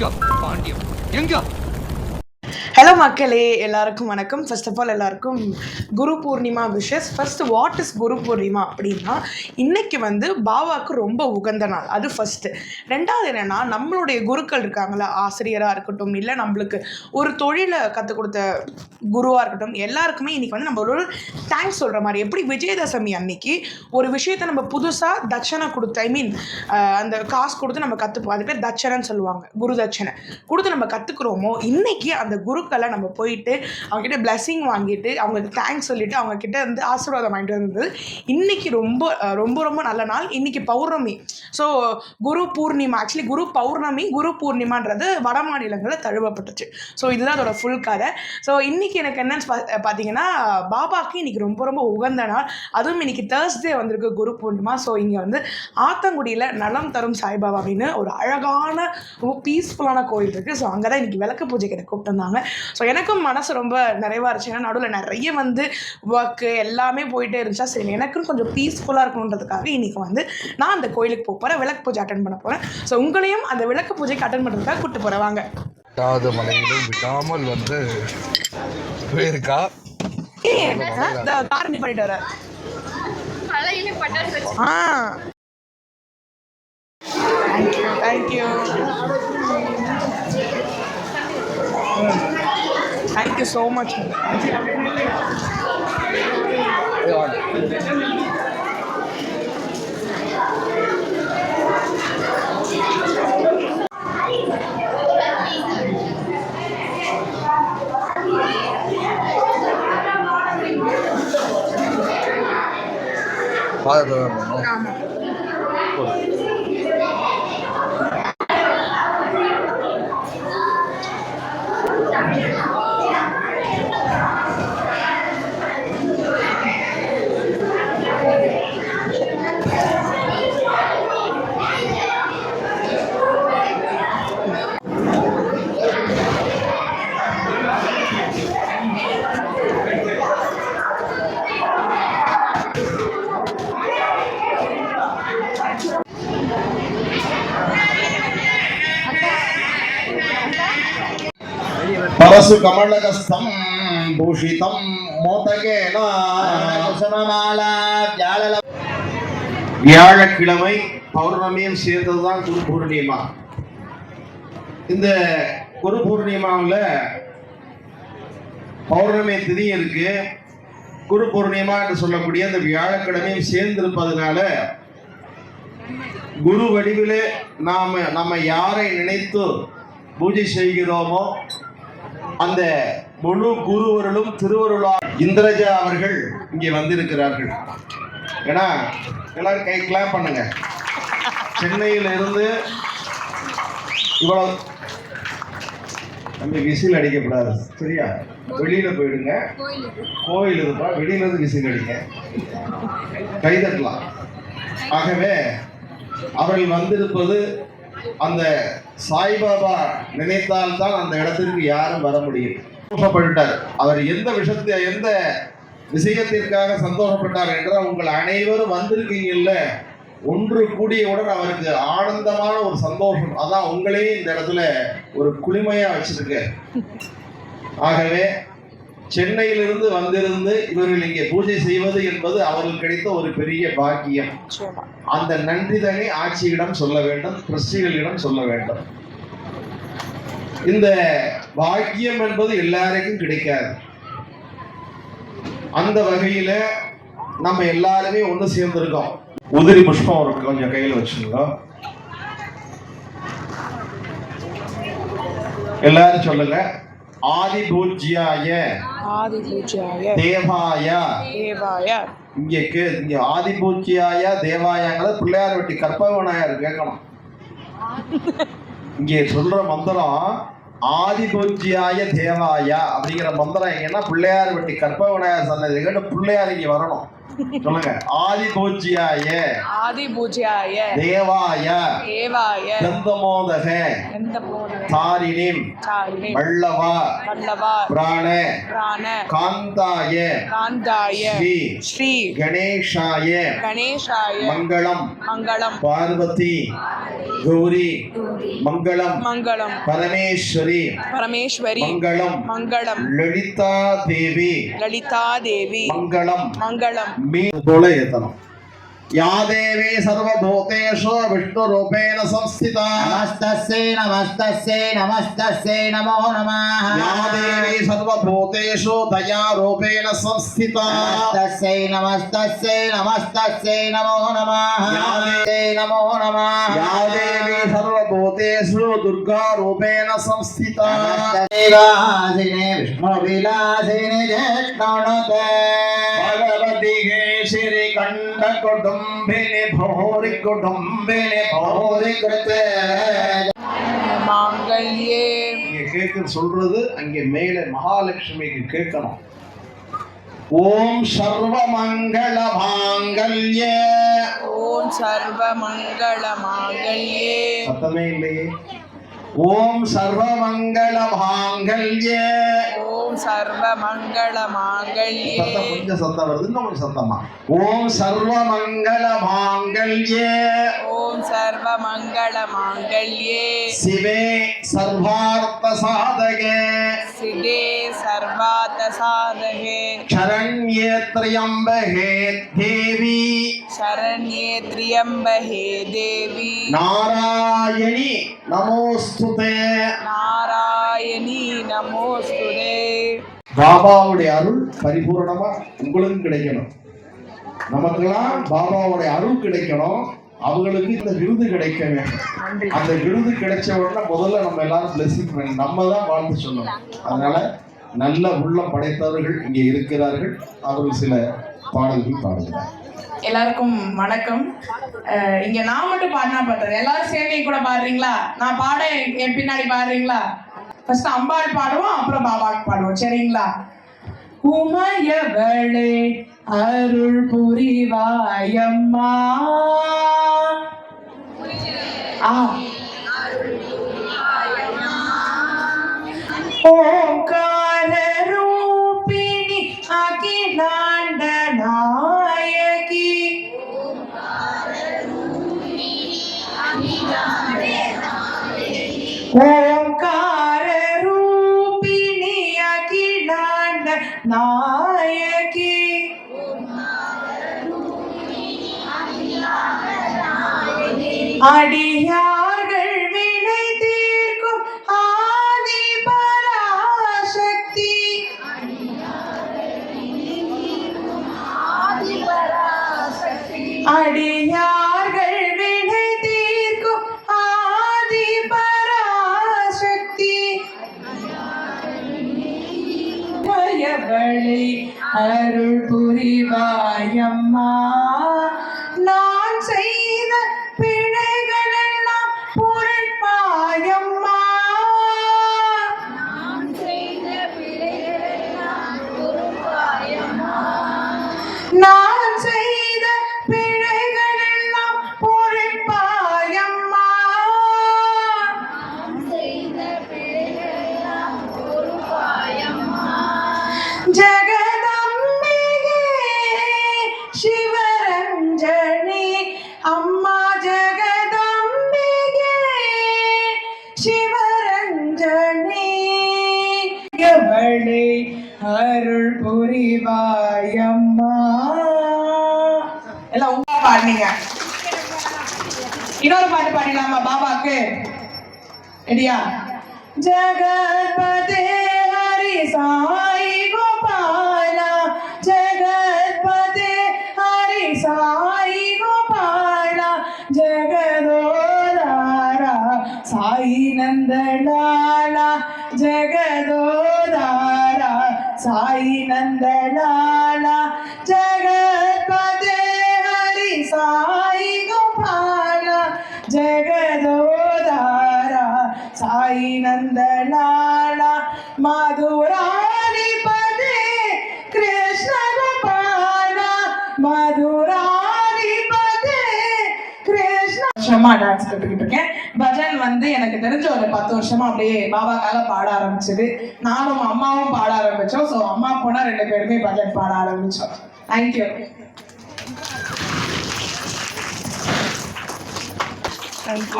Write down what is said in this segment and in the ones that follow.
எங்க பாண்டியம் எங்க? ஹலோ மக்களே எல்லாருக்கும் வணக்கம். ஃபர்ஸ்ட் ஆஃப் ஆல் எல்லாருக்கும் Guru Purnima wishes first what is Guru Purnima அப்படின்னா இன்னைக்கு வந்து பாபாவுக்கு ரொம்ப உகந்த நாள். அது ஃபர்ஸ்ட்டு ரெண்டாவது என்னென்னா நம்மளுடைய குருக்கள் இருக்காங்களா ஆசிரியராக இருக்கட்டும் இல்லை நம்மளுக்கு ஒரு தொழிலை கற்றுக் கொடுத்த குருவாக இருக்கட்டும் எல்லாருக்குமே இன்னைக்கு வந்து நம்ம ஒரு தேங்க்ஸ் சொல்கிற மாதிரி. எப்படி விஜயதசமி அன்னைக்கு ஒரு விஷயத்தை நம்ம புதுசாக தட்சணை கொடுத்து ஐ மீன் அந்த காசு கொடுத்து நம்ம கற்றுப்போம் அது பேர் தட்சணைன்னு சொல்லுவாங்க குரு தட்சணை. கொடுத்து நம்ம கற்றுக்குறோமோ இன்னைக்கு அந்த குருக்கள் நம்ம போயிட்டு அவங்ககிட்ட பிளஸ்ஸிங் வாங்கிட்டு அவங்களுக்கு தேங்க்ஸ் சொல்லிட்டு அவங்கக்கிட்ட வந்து ஆசீர்வாதம் வாங்கிட்டு வந்தது. இன்னைக்கு ரொம்ப ரொம்ப ரொம்ப நல்ல நாள். இன்னைக்கு பௌர்ணமி. ஸோ குரு பூர்ணிமா ஆக்சுவலி குரு பௌர்ணமி குரு பூர்ணிமான்றது வட மாநிலங்களில் தழுவப்பட்டுச்சு. ஸோ இதுதான் அதோட ஃபுல் கதை. ஸோ இன்னைக்கு எனக்கு என்னன்னு பா- பார்த்தீங்கன்னா பாபாக்கு இன்னைக்கு ரொம்ப ரொம்ப உகந்த நாள். அதுவும் இன்னைக்கு தேர்ஸ்டே வந்திருக்கு குரு பூர்ணிமா. ஸோ இங்கே வந்து ஆத்தங்குடியில் நலம் தரும் சாய்பாபா அப்படின்னு ஒரு அழகான ரொம்ப பீஸ்ஃபுல்லான கோயில் இருக்குது ஸோ அங்கே தான் இன்னைக்கு விளக்கு பூஜைக்கு எனக்கு கூப்பிட்டு வந்தாங்க. ஸோ எனக்கும் மனசு ரொம்ப நிறைவாக இருந்துச்சு. ஏன்னா நடுவில் நிறைய வந்து ஒர்க்கு எல்லாமே போயிட்டே இருந்துச்சா? சரி எனக்கும் கொஞ்சம் பீஸ்ஃபுல்லாக இருக்கணுன்றதுக்காக இன்னைக்கு வந்து நான் அந்த கோயிலுக்கு போக போகிறேன் விளக்கு பூஜை அட்டன் பண்ண போகிறேன் ஸோ உங்களையும் அந்த விளக்கு பூஜைக்கு அட்டன் பண்ணுறதுக்காக கூப்பிட்டு போகிறேன் வாங்க. எட்டாவது மலையிலும் விடாமல் வந்து போயிருக்கா? காரணி பண்ணிட்டு வர ஆ. Thank you thank you thank you so much பாதம் ஆமாம் அரசு கமலகஸ்தம் பூஷிதம் வியாழக்கிழமை பௌர்ணமியும் சேர்ந்ததுதான் குரு பூர்ணிமா. இந்த குரு பூர்ணிமாவில் பௌர்ணமி திதி இருக்கு. குரு பூர்ணிமா என்று சொல்லக்கூடிய அந்த வியாழக்கிழமையும் சேர்ந்திருப்பதனால குரு வடிவிலே நாம் நம்ம யாரை நினைத்து பூஜை செய்கிறோமோ அந்த முழு குருவருளும் திருவருளா இந்திரஜா அவர்கள் இங்கே வந்திருக்கிறார்கள். ஏன்னா எல்லாரும் கை கிளாப் பண்ணுங்க. சென்னையில் இருந்து இவ்வளவு நம்ம விசில் அடிக்கப்படாது. சரியா? வெளியில போயிடுங்க. கோயில் இருப்பா வெளியில இருந்து விசில் அடிங்க. கைதட்டலாம் ஆகவே அவர்கள் வந்திருப்பது அந்த சாய்பாபா நினைத்தால்தான் அந்த இடத்திற்கு யாரும் வர முடியும். சந்தோஷப்பட்டார் அவர் எந்த விஷயத்தை எந்த விஷயத்திற்காக சந்தோஷப்பட்டார் என்றால் உங்கள் அனைவரும் வந்திருக்கீங்கல்ல. ஒன்று கூடியவுடன் அவருக்கு ஆனந்தமான ஒரு சந்தோஷம். அதான் உங்களையும் இந்த இடத்துல ஒரு குளிமையா வச்சிருக்கு ஆகவே சென்னையிலிருந்து வந்திருந்து இவர்கள் இங்கே பூஜை செய்வது என்பது அவர்களுக்கு கிடைத்த ஒரு பெரிய பாக்கியம். அந்த நன்றிதனை ஆட்சியிடம் சொல்ல வேண்டும் கிறிஸ்டிகளிடம் சொல்ல வேண்டும். இந்த பாக்கியம் என்பது எல்லாருக்கும் கிடைக்காது. அந்த வகையில நம்ம எல்லாருமே ஒண்ணு சேர்ந்திருக்கோம். உதிரி புஷ்பம் ஒரு கொஞ்சம் கையில் வச்சுருங்க எல்லாரும் சொல்லுங்க. ஆதி பூஜ்யாய ஆதி பூஜாய தேவாய. தேவாய. இங்க கே இங்க ஆதி பூஜ்யாய தேவாயங்கிறத பிள்ளையார் வெட்டி கற்பகவனாயர் கேட்கணும். இங்கே சொல்ற மந்திரம் ஆதி பூஜ்யாய தேவாய அப்படிங்கிற மந்திரம் எங்கன்னா பிள்ளையார் வெட்டி கற்பகவனாயர் சன்னதி கேட்டு பிள்ளையார் இங்க வரணும். சொல்லுங்க. ஆதி பூஜ்யாய ஆதி பூஜ்யாய தேவாய ஏவாய நந்தமோதக தாரிணிம் வல்லவா வல்லவா பிராண பிராண காந்தாய காந்தாய ஸ்ரீ ஸ்ரீ கணேஷாய கணேசாய மங்களம் மங்களம் பார்வதி கௌரி மங்களம் மங்களம். பரமேஸ்வரி பரமேஸ்வரி மங்களம் மங்களம். லலிதா தேவி லலிதா தேவி மங்களம். மங்களம் போல ஏத்தணும். या देवी सर्वभूतेषु विष्णुरूपेण संस्थिता नमस्तस्यै नमस्तस्यै नमस्तस्यै नमो नमः या देवी सर्वभूतेषु दयारूपेण संस्थिता नमस्तस्यै नमस्तस्यै नमस्तस्यै नमो नमः या नमो नमः या देवी सर्व துர்கா ரூபேண சம்ஸ்திதா देवासिने विष्णुविलासिनि जष्णुते भगवति हे श्री कंठ कुटुंबिनि भोरि कुटुंबिनि भोरि कृते மாங்கல்யே இங்க கேட்க சொல்றது அங்கே மேலே மகாலட்சுமிக்கு கேட்கணும் ஓம் சர்வ மங்கள மாங்கல்ய ஓம் சர்வ மங்கள மாங்கல்யே சத்தமே இல்லையே. ஓம் சர்வமங்கள மாங்கல்ய ஓம் சர்வமங்கள மாங்கல்ய சத்தம் கொஞ்சம் சத்தம் வருது இன்னும் கொஞ்சம் சத்தமா? ஓம் சர்வமங்கள மாங்கல்ய ஓம் சர்வமங்கள மாங்கல்ய சிவே சர்வார்த்த சாதகே சிவே சர்வார்த்த சாதகே சரண்யே திரியம்பகே தேவி. சரண்யே திரியம்பகே தேவி. நாராயணி நமோஸ்துதே. நாராயணி நமோஸ்துதே. பாபாவுடைய அருள் பரிபூர்ணமா உங்களுக்கும் கிடைக்கணும். நமக்கெல்லாம் பாபாவுடைய அருள் கிடைக்கணும். அவங்களுக்கு இந்த விருது கிடைக்க வேண்டும் அந்த விருது கிடைச்ச உடனே முதல்ல நம்ம எல்லாரும் பிளெஸிங் பண்ணி நம்ம தான் வாழ்ந்து சொல்லணும். அதனால நல்ல உள்ள படைத்தவர்கள் இங்கே இருக்கிறார்கள். அவர்கள் சில பாடல்கள் பாடுகிறார்கள் எல்லாருக்கும் வணக்கம். இங்க நான் மட்டும் பாடினா பார்த்தது எல்லாரும் சேர்ந்து கூட பாடுறீங்களா? நான் பாட என் பின்னாடி பாடுறீங்களா? ஃபர்ஸ்ட் அம்பாள் பாடுவோம் அப்புறம் பாபாக்கு பாடுவோம். சரிங்களா? உமையவளே அருள் புரிவாயம்மா. ஆ. ஓங்கார ரூபிணி அகிலாண்ட நாயகி. அடியார்கள் வினை தீர்க்கும் ஆதி பராசக்தி அடி பாடினீங்க. இன்னொரு பாட்டு பாடிடலாமா பாபாக்கு ரெடியா? ஜகத்பதே ஹரி சாய் கோ మధురాని పదే కృష్ణ గోపాల మధురాని పదే కృష్ణ வருஷமா டான்ஸ் கற்றுக்கிட்டு இருக்கேன். பஜன் வந்து எனக்கு தெரிஞ்ச ஒரு பத்து வருஷமா அப்படியே பாபாக்காக பாட ஆரம்பிச்சது. நானும் அம்மாவும் பாட ஆரம்பிச்சோம். ஸோ அம்மா போனா ரெண்டு பேருமே பஜன் பாட ஆரம்பிச்சோம். தேங்க்யூ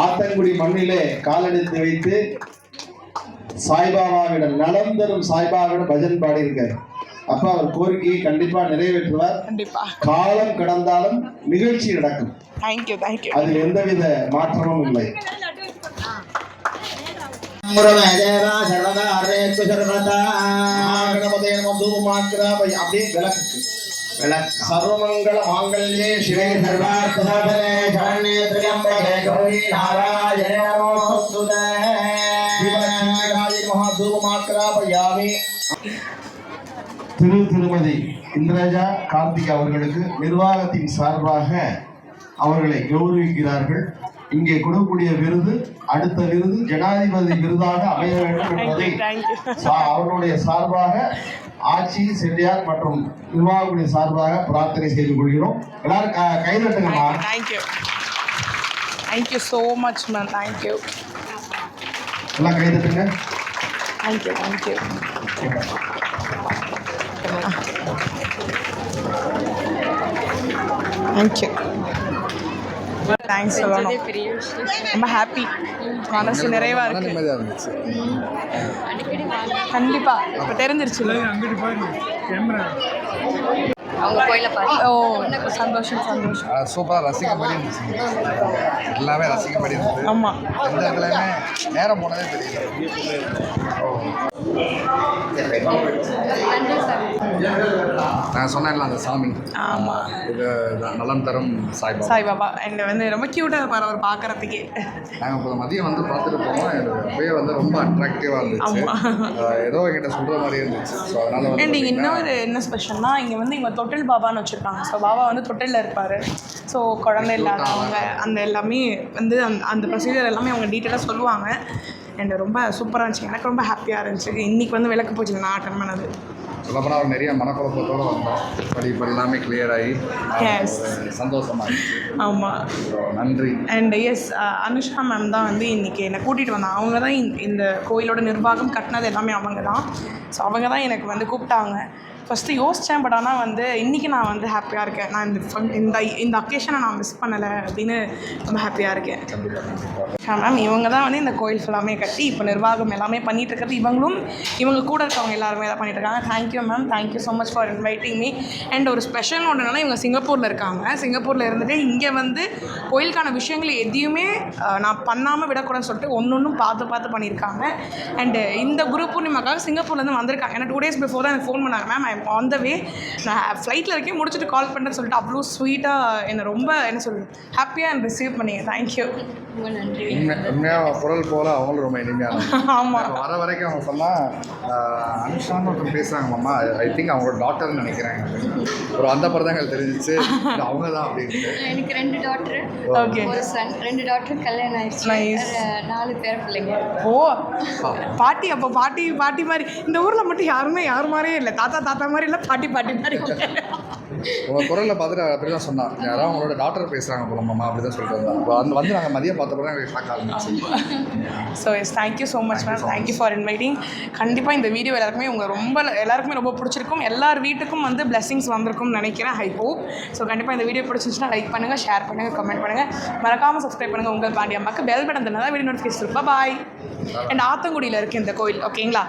ஆத்தங்குடி மண்ணிலே காலெடுத்து வைத்து சாய்பாபாவிடம் நலம் தரும் சாய்பாபாவிடம் பஜன் பாடியிருக்காரு. அப்ப அவர் கோரிக்கையை கண்டிப்பா நிறைவேற்றுவார். கண்டிப்பா. காலம் கடந்தாலும் நிகழ்ச்சி நடக்கும். அதில் எந்தவித மாற்றமும் இல்லை. அப்படியே விளக்கு விளக்கு சர்வமங்கள மாங்கல்யே சிவே சர்வார்த்த சரண்யே திரியம்பகே கௌரி நாராயணே திரு திருமதி இந்திரஜா கார்த்திக் அவர்களுக்கு நிர்வாகத்தின் சார்பாக அவர்களை கௌரவிக்கிறார்கள். இங்கே கொடுக்கக்கூடிய விருது அடுத்த விருது ஜனாதிபதி விருதாக அமைய வேண்டும் என்பதை அவர்களுடைய சார்பாக ஆட்சி செட்டியார் மற்றும் நிர்வாகக்கூடிய சார்பாக பிரார்த்தனை செய்து கொள்கிறோம். எல்லாரும் கைதட்டுங்கம்மா thank you so much ma'am thank you எல்லாம் கைதட்டுங்க thank you thank you thank you thanks சொல்லணும் ரொம்ப ஹாப்பி மனசு நிறைவா மன இருக்கு. நிம்மதியாக இருந்துச்சு. அடிக்கடி வாங்க கண்டிப்பா இப்போ தெரிஞ்சிருச்சுல அவங்க கோயில ஓ சந்தோஷம் சந்தோஷம். சூப்பராக ரசிக்கும்படி இருந்துச்சு. எல்லாமே ரசிக்கும்படி இருந்தது. ஆமா. எந்த இடத்துலையுமே நேரம் போனதே தெரியல. நான் சொன்னேன்ல அந்த சாமி. ஆமா. இது நலம் தரும் சாய்பாபா. சாய்பாபா. அண்ட் வந்து ரொம்ப க்யூட்டாக இருப்பார் அவர் பார்க்கறதுக்கே நாங்கள் இப்போ மதியம் வந்து பார்த்துட்டு போனோம். எனக்கு வந்து ரொம்ப அட்ராக்டிவாக இருந்துச்சு. ஏதோ என்கிட்ட சொல்கிற மாதிரி இருந்துச்சு. ஸோ அதனால் வந்து பார்த்தீங்கன்னா, இன்னொரு என்ன ஸ்பெஷல்னா இங்கே வந்து இங்கே தொட்டில் பாபான்னு வச்சுருக்காங்க. ஸோ பாபா வந்து தொட்டிலில் இருப்பார். ஸோ குழந்தை இல்லாதவங்க அந்த எல்லாமே வந்து அந்த அந்த ப்ரொசீஜர் எல்லாமே அவங்க டீட்டெயிலாக சொல்லுவாங்க. அண்ட் ரொம்ப சூப்பராக இருந்துச்சு. எனக்கு ரொம்ப ஹாப்பியாக இருந்துச்சு. இன்றைக்கி வந்து விளக்கு பூஜை நான் அட்டன் பண்ணது. சொல்லப்போனால் ஒரு நிறைய மனக்குழப்பத்தோடு வந்தோம் பட் இப்போ எல்லாமே clear ஆகி Yes. ஒரு சந்தோஷமா இருந்துச்சு. ஆமாம் நன்றி. அண்ட் எஸ் அனுஷ்கா மேம் தான் வந்து இன்றைக்கி என்னை கூட்டிகிட்டு வந்தாங்க அவங்க தான் இந்த கோயிலோட நிர்வாகம் கட்டினது எல்லாமே அவங்க தான். ஸோ அவங்க தான் எனக்கு வந்து கூப்பிட்டாங்க. ஃபஸ்ட்டு யோசித்தேன் பட் ஆனால் வந்து இன்றைக்கி நான் வந்து ஹாப்பியாக இருக்கேன். நான் இந்த fun- இந்த இந்த அக்கேஷனை நான் மிஸ் பண்ணலை அப்படின்னு ரொம்ப ஹாப்பியாக இருக்கேன். மேம் இவங்க தான் வந்து இந்த கோயில் ஃபுல்லாமே கட்டி இப்போ நிர்வாகம் எல்லாமே பண்ணிட்டு இருக்கிறது. இவங்களும் இவங்க கூட இருக்கவங்க எல்லாருமே தான் பண்ணிட்டு இருக்காங்க. Thank you ma'am thank you so much for inviting me and ஒரு ஸ்பெஷல் ஒன்றுனால இவங்க சிங்கப்பூரில் இருக்காங்க. சிங்கப்பூரில் இருந்துட்டு இங்கே வந்து கோயிலுக்கான விஷயங்கள் எதையுமே நான் பண்ணாமல் விடக்கூடாதுன்னு சொல்லிட்டு ஒன்று ஒன்றும் பார்த்து பார்த்து பண்ணியிருக்காங்க. அண்டு இந்த குரு பூர்ணிமாக்காக சிங்கப்பூர்லேருந்து வந்திருக்காங்க. ஏன்னா டூ டேஸ் பிஃபோர் தான் எனக்கு ஃபோன் பண்ணாங்க ma'am I on the way நான் ஃப்ளைட்டில் இருக்கேன் முடிச்சுட்டு கால் பண்ணுறேன்னு சொல்லிட்டு அவ்வளோ ஸ்வீட்டாக என்னை ரொம்ப என்ன சொல்கிறது ஹாப்பியாக ரிசீவ் பண்ணீங்க. தேங்க்யூ ரொம்ப நன்றி. உண்மையாக குரல் போல அவங்களும் ரொம்ப இனிமையான ஆமாம் வர வரைக்கும் அவங்க சொன்னால் அனுஷான்னு ஒருத்தர் பேசுகிறாங்க மாமா ஐ திங்க் அவங்களோட டாக்டர்னு நினைக்கிறேன். ஒரு அந்த படம் தான் தெரிஞ்சிச்சு அவங்க தான் அப்படின்ட்டு எனக்கு ரெண்டு டாக்டர் ஓகே ஒரு சன் ரெண்டு டாக்டர் கல்யாணம் ஆயிடுச்சு. நாலு பேர் பிள்ளைங்க. ஓ பாட்டி அப்போ பாட்டி பாட்டி மாதிரி. இந்த ஊரில் மட்டும் யாருமே யார் மாதிரியே இல்லை. தாத்தா தாத்தா மாதிரி இல்லை பாட்டி பாட்டி மாதிரி. உங்கள் குரலில் பார்த்துட்டு அப்படி தான் சொன்னான் யாரோ அவங்களோட டாக்டர் பேசுகிறாங்க போல மாமா அப்படி தான் சொல்லிட்டு வந்தாங்க. அப்போ அந்த வந்து நாங்கள் மதியம் பார்த்தப்போ தான் எங்களுக்கு ஷாக் ஆரம்பிச்சு so yes thank you so much ma'am thank you for inviting கண்டிப்பாக இந்த வீடியோ எல்லாருக்குமே உங்கள் ரொம்ப எல்லாருக்குமே ரொம்ப பிடிச்சிருக்கும். எல்லார் வீட்டுக்கும் வந்து blessings வந்திருக்கும்னு நினைக்கிறேன் ஐ ஹோப் ஸோ கண்டிப்பாக இந்த வீடியோ பிடிச்சிருந்துச்சுன்னா லைக் பண்ணுங்கள் ஷேர் பண்ணுங்கள் கமெண்ட் பண்ணுங்கள் மறக்காமல் சப்ஸ்கிரைப் பண்ணுங்கள் உங்கள் பாண்டி அம்மாக்கு பெல் பட்டன் தான் வீடியோ நோட்டிஃபிகேஷன் பாய் அண்ட் ஆத்தங்குடியில் இருக்குது இந்த கோயில் ஓகேங்களா